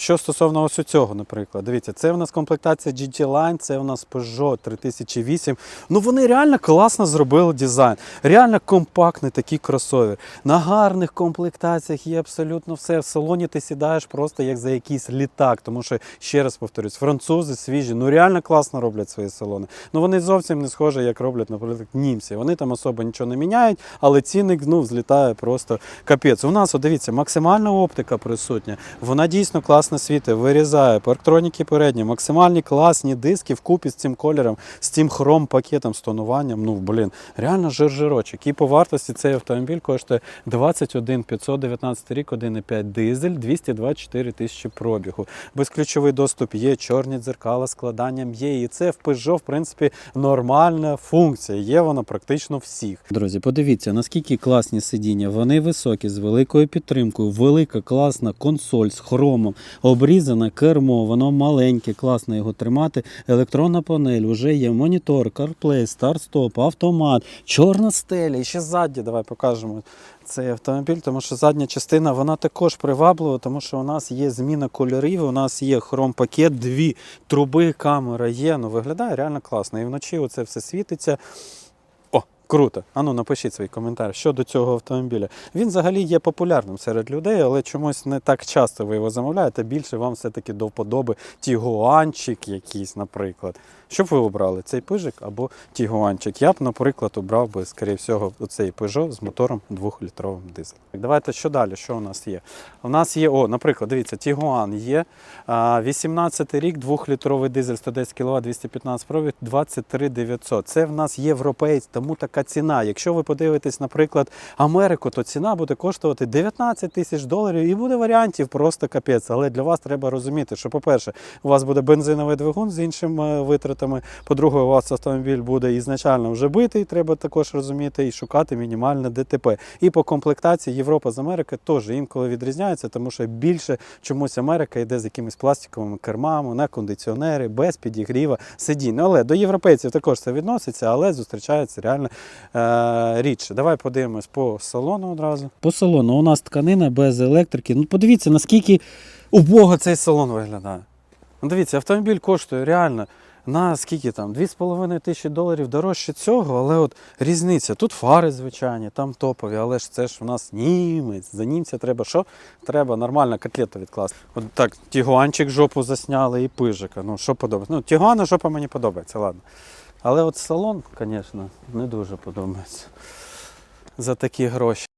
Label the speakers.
Speaker 1: Що стосовно ось цього, наприклад, дивіться, це в нас комплектація GT Line, це в нас Peugeot 3008. Ну вони реально класно зробили дизайн. Реально компактний такий кросовер. На гарних комплектаціях є абсолютно все. В салоні ти сідаєш просто як за якийсь літак. Тому що, ще раз повторюсь, французи свіжі, ну реально класно роблять свої салони. Ну вони зовсім не схожі, як роблять, наприклад, німці. Вони там особо нічого не міняють, але цінник ну, взлітає просто капець. У нас, от дивіться, максимальна оптика присутня. Вона дійсно класно світить, вирізає, парктроніки передні, максимальні класні диски вкупі з цим кольором, з цим хром пакетом, з тонуванням. Ну, блін, реально жир-жирочок. І по вартості цей автомобіль коштує 21 519 рік, 1,5 дизель, 224 тисячі пробігу. Безключовий доступ є, чорні дзеркала, складанням є. І це в Peugeot, в принципі, нормальна функція. Є вона практично всіх. Друзі, подивіться, наскільки класні сидіння. Вони високі, з великою підтримкою, велика класна консоль з хромом, обрізане кермо, воно маленьке, класно його тримати. Електронна панель, вже є монітор, CarPlay, старт-стоп, автомат, чорна стеля. І ще ззаді, давай покажемо цей автомобіль, тому що задня частина вона також приваблива, тому що у нас є зміна кольорів, у нас є хром-пакет, дві труби, камера є. Ну виглядає реально класно. І вночі оце все світиться. Круто. Ану, напишіть свій коментар щодо цього автомобіля. Він взагалі є популярним серед людей, але чомусь не так часто ви його замовляєте. Більше вам все-таки до вподоби тігуанчик якийсь, наприклад. Що б ви обрали? Цей пижик або тігуанчик? Я б, наприклад, обрав би, скоріше всього, оцей Peugeot з мотором 2-літровим дизелем. Давайте що далі? Що у нас є? У нас є, о, наприклад, дивіться, Тігуан є. а, 18 рік, 2-літровий дизель, 110 кВт, 215 пробіг, 23 900. Це в нас європейць, тому така ціна. Якщо ви подивитесь, наприклад, Америку, то ціна буде коштувати 19 тисяч доларів і буде варіантів просто капець. Але для вас треба розуміти, що, по-перше, у вас буде бензиновий двигун з іншими витратами. По-друге, у вас автомобіль буде ізначально вже битий, треба також розуміти, і шукати мінімальне ДТП. І по комплектації Європа з Америки теж інколи відрізняється, тому що більше чомусь Америка йде з якимись пластиковими кермами, на кондиціонери, без підігріва сидінь. Ну, Але до європейців також це відноситься, але зустрічається реально е, рідше. Давай подивимось по салону одразу. По салону у нас тканина без електрики. Ну, подивіться, наскільки убого цей салон виглядає. Ну, дивіться, автомобіль коштує реально на скільки там? 2,5 тисячі доларів дорожче цього, але от різниця. Тут фари звичайні, там топові, але ж це ж у нас німець. За німця треба що? Треба нормально котлету відкласти. От так, тігуанчик жопу засняли і пижика. Ну, що подобається? Ну, тігуана жопа мені подобається, ладно. Але от салон, звісно, не дуже подобається. За такі гроші.